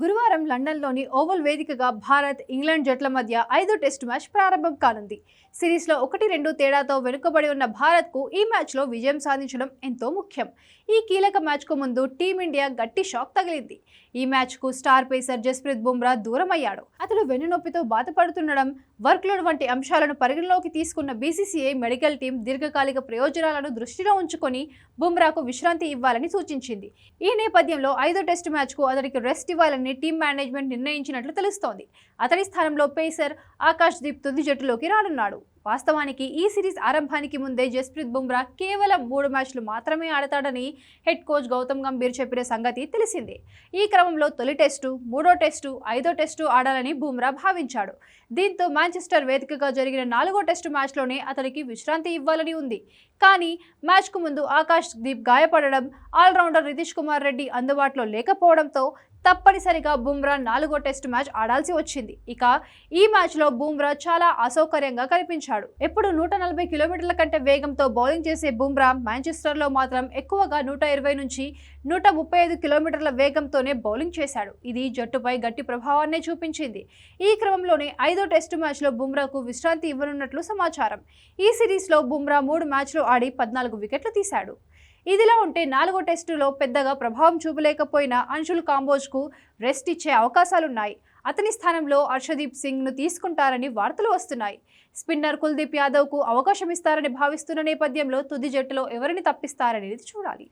గురువారం లండన్లోని ఓవల్ వేదికగా భారత్ ఇంగ్లాండ్ జట్ల మధ్య ఐదో టెస్టు మ్యాచ్ ప్రారంభం కానుంది. సిరీస్లో ఒకటి రెండు తేడాతో వెనుకబడి ఉన్న భారత్కు ఈ మ్యాచ్లో విజయం సాధించడం ఎంతో ముఖ్యం. ఈ కీలక మ్యాచ్కు ముందు టీమిండియా గట్టి షాక్ తగిలింది. ఈ మ్యాచ్కు స్టార్ పేసర్ జస్ప్రీత్ బుమ్రా దూరం అయ్యాడు అతడు వెన్నునొప్పితో బాధపడుతుండడం వర్క్లోడ్ వంటి అంశాలను పరిగణలోకి తీసుకున్న బీసీసీఐ మెడికల్ టీం దీర్ఘకాలిక ప్రయోజనాలను దృష్టిలో ఉంచుకొని బుమ్రాకు విశ్రాంతి ఇవ్వాలని సూచించింది. ఈ నేపథ్యంలో ఐదో టెస్ట్ మ్యాచ్కు అతడికి రెస్ట్ ఇవ్వాలని టీం మేనేజ్మెంట్ నిర్ణయించినట్లు తెలుస్తోంది. అతడి స్థానంలో పేసర్ ఆకాష్ దీప్ తుది జట్టులోకి రానున్నాడు. వాస్తవానికి ఈ సిరీస్ ఆరంభానికి ముందే జస్ప్రీత్ బుమ్రా కేవలం మూడు మ్యాచ్లు మాత్రమే ఆడతాడని హెడ్ కోచ్ గౌతమ్ గంభీర్ చెప్పిన సంగతి తెలిసిందే. ఈ క్రమంలో తొలి టెస్టు మూడో టెస్టు ఐదో టెస్టు ఆడాలని బుమ్రా భావించాడు. దీంతో మాంచెస్టర్ వేదికగా జరిగిన నాలుగో టెస్టు మ్యాచ్లోనే అతనికి విశ్రాంతి ఇవ్వాలని ఉంది. కానీ మ్యాచ్కు ముందు ఆకాష్ దీప్ గాయపడడం ఆల్రౌండర్ నితీష్ కుమార్ రెడ్డి అందుబాటులో లేకపోవడంతో తప్పనిసరిగా బుమ్రా నాలుగో టెస్టు మ్యాచ్ ఆడాల్సి వచ్చింది. ఇక ఈ మ్యాచ్లో బుమ్రా చాలా అసౌకర్యంగా కనిపించారు కనిపించాడు ఎప్పుడు నూట నలభై కిలోమీటర్ల కంటే వేగంతో బౌలింగ్ చేసే బుమ్రా మాంచెస్టర్లో మాత్రం ఎక్కువగా నూట ఇరవై నుంచి నూట ముప్పై ఐదు కిలోమీటర్ల వేగంతోనే బౌలింగ్ చేశాడు. ఇది జట్టుపై గట్టి ప్రభావాన్నే చూపించింది. ఈ క్రమంలోనే ఐదో టెస్టు మ్యాచ్లో బుమ్రాకు విశ్రాంతి ఇవ్వనున్నట్లు సమాచారం. ఈ సిరీస్లో బుమ్రా మూడు మ్యాచ్లు ఆడి పద్నాలుగు వికెట్లు తీశాడు. ఇదిలా ఉంటే నాలుగో టెస్టులో పెద్దగా ప్రభావం చూపలేకపోయిన అంశుల్ కాంబోజ్కు రెస్ట్ ఇచ్చే అవకాశాలున్నాయి. అతని స్థానంలో హర్షదీప్ సింగ్ను తీసుకుంటారని వార్తలు వస్తున్నాయి. స్పిన్నర్ కుల్దీప్ యాదవ్కు అవకాశం ఇస్తారని భావిస్తున్న నేపథ్యంలో తుది జట్టులో ఎవరిని తప్పిస్తారనేది చూడాలి.